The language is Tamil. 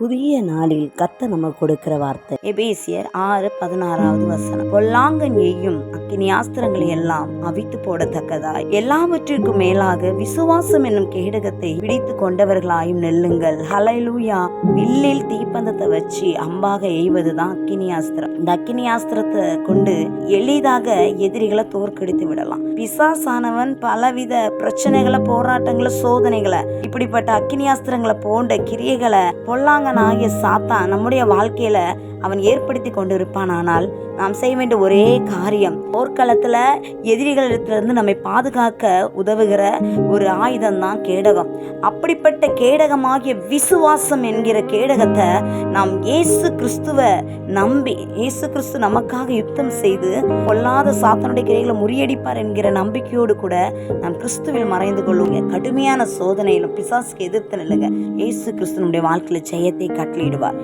புதிய நாளில் கத்த நம்ம கொடுக்கிற வார்த்தை. எபேசியர் ஆறு பதினாறாவது வசனம். பொல்லாங்கன் எய்யும் அக்கினியாஸ்திரங்களை எல்லாம் அவித்து போடத்தக்கதாய். எல்லாவற்றிற்கும் மேலாக விசுவாசம் என்னும் கேடகத்தை பிடித்து கொண்டவர்களாயும் நெல்லுங்கள். ஹலைலூயா வில்லில் தீப்பந்தத்தை வச்சு அம்பாக எய்வதுதான் அக்கினியாஸ்திரம் இந்த அக்கினியாஸ்திரத்தை கொண்டு எளிதாக எதிரிகளை தோற்கடித்து விடலாம். பிசாசானவன் பலவித பிரச்சனைகளை போராட்டங்களை சோதனைகளை இப்படிப்பட்ட அக்கினியாஸ்திரங்களை போன்ற கிரியைகளை பொல்லாங்க பொல்லாங்கனாகிய சாத்தான் நம்முடைய வாழ்க்கையில அவன் ஏற்படுத்தி கொண்டிருப்பானானால் நாம் செய்ய வேண்டிய ஒரே காரியம் போர்க்களத்தில் எதிரிகளிடத்திலிருந்து நம்மை பாதுகாக்க உதவுகிற ஒரு ஆயுதம் தான் கேடகம். அப்படிப்பட்ட கேடகமாகிய விசுவாசம் என்கிற கேடகத்தை நாம் இயேசு கிறிஸ்துவ நம்பி இயேசு கிறிஸ்து நமக்காக யுத்தம் செய்து கொல்லாத சாத்தனுடைய கிரைகளை முறியடிப்பார் என்கிற நம்பிக்கையோடு கூட நாம் கிறிஸ்துவில் மறைந்து கொள்ளுங்க. கடுமையான சோதனையிலும் பிசாசுக்கு எதிர்த்து நில்லுங்க. இயேசு கிறிஸ்து நம்முடைய வாழ்க்கையில ஜெயத்தை கட்டளையிடுவார்.